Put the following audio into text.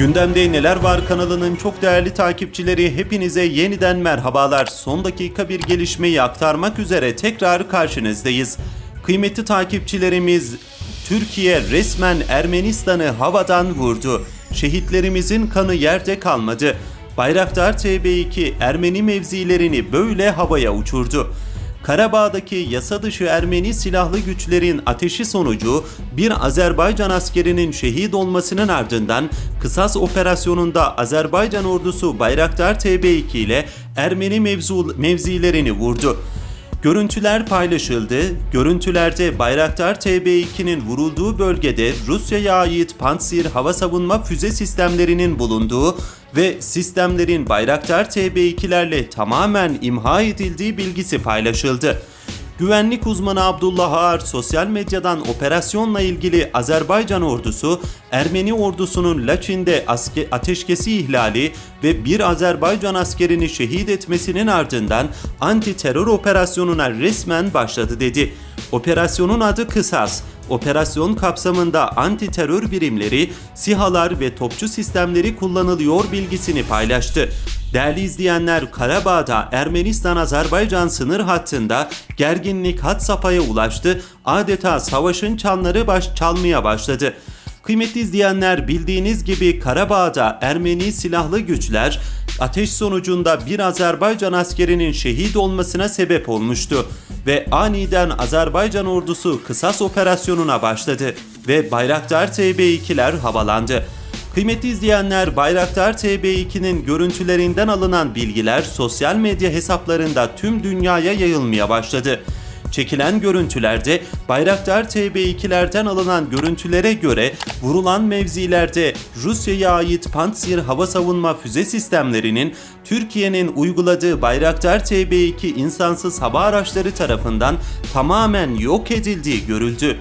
Gündemde Neler Var kanalının çok değerli takipçileri hepinize yeniden merhabalar. Son dakika bir gelişmeyi aktarmak üzere tekrar karşınızdayız. Kıymetli takipçilerimiz Türkiye resmen Ermenistan'ı havadan vurdu. Şehitlerimizin kanı yerde kalmadı. Bayraktar TB2 Ermeni mevzilerini böyle havaya uçurdu. Karabağ'daki yasa dışı Ermeni silahlı güçlerin ateşi sonucu bir Azerbaycan askerinin şehit olmasının ardından Kısas operasyonunda Azerbaycan ordusu Bayraktar TB2 ile Ermeni mevzu, mevzilerini vurdu. Görüntüler paylaşıldı. Görüntülerde Bayraktar TB2'nin vurulduğu bölgede Rusya'ya ait Pantsir hava savunma füze sistemlerinin bulunduğu ve sistemlerin Bayraktar TB2'lerle tamamen imha edildiği bilgisi paylaşıldı. Güvenlik uzmanı Abdullah Ağar sosyal medyadan operasyonla ilgili Azerbaycan ordusu, Ermeni ordusunun Laçin'de ateşkesi ihlali ve bir Azerbaycan askerini şehit etmesinin ardından anti terör operasyonuna resmen başladı dedi. Operasyonun adı Kısas. Operasyon kapsamında anti terör birimleri, SİHA'lar ve topçu sistemleri kullanılıyor bilgisini paylaştı. Değerli izleyenler Karabağ'da Ermenistan-Azerbaycan sınır hattında gerginlik hat safhaya ulaştı. Adeta savaşın çanları baş çalmaya başladı. Kıymetli izleyenler bildiğiniz gibi Karabağ'da Ermeni silahlı güçler ateş sonucunda bir Azerbaycan askerinin şehit olmasına sebep olmuştu ve aniden Azerbaycan ordusu kısas operasyonuna başladı ve Bayraktar TB2'ler havalandı. Kıymetli izleyenler Bayraktar TB2'nin görüntülerinden alınan bilgiler sosyal medya hesaplarında tüm dünyaya yayılmaya başladı. Çekilen görüntülerde Bayraktar TB2'lerden alınan görüntülere göre vurulan mevzilerde Rusya'ya ait Pantsir hava savunma füze sistemlerinin Türkiye'nin uyguladığı Bayraktar TB2 insansız hava araçları tarafından tamamen yok edildiği görüldü.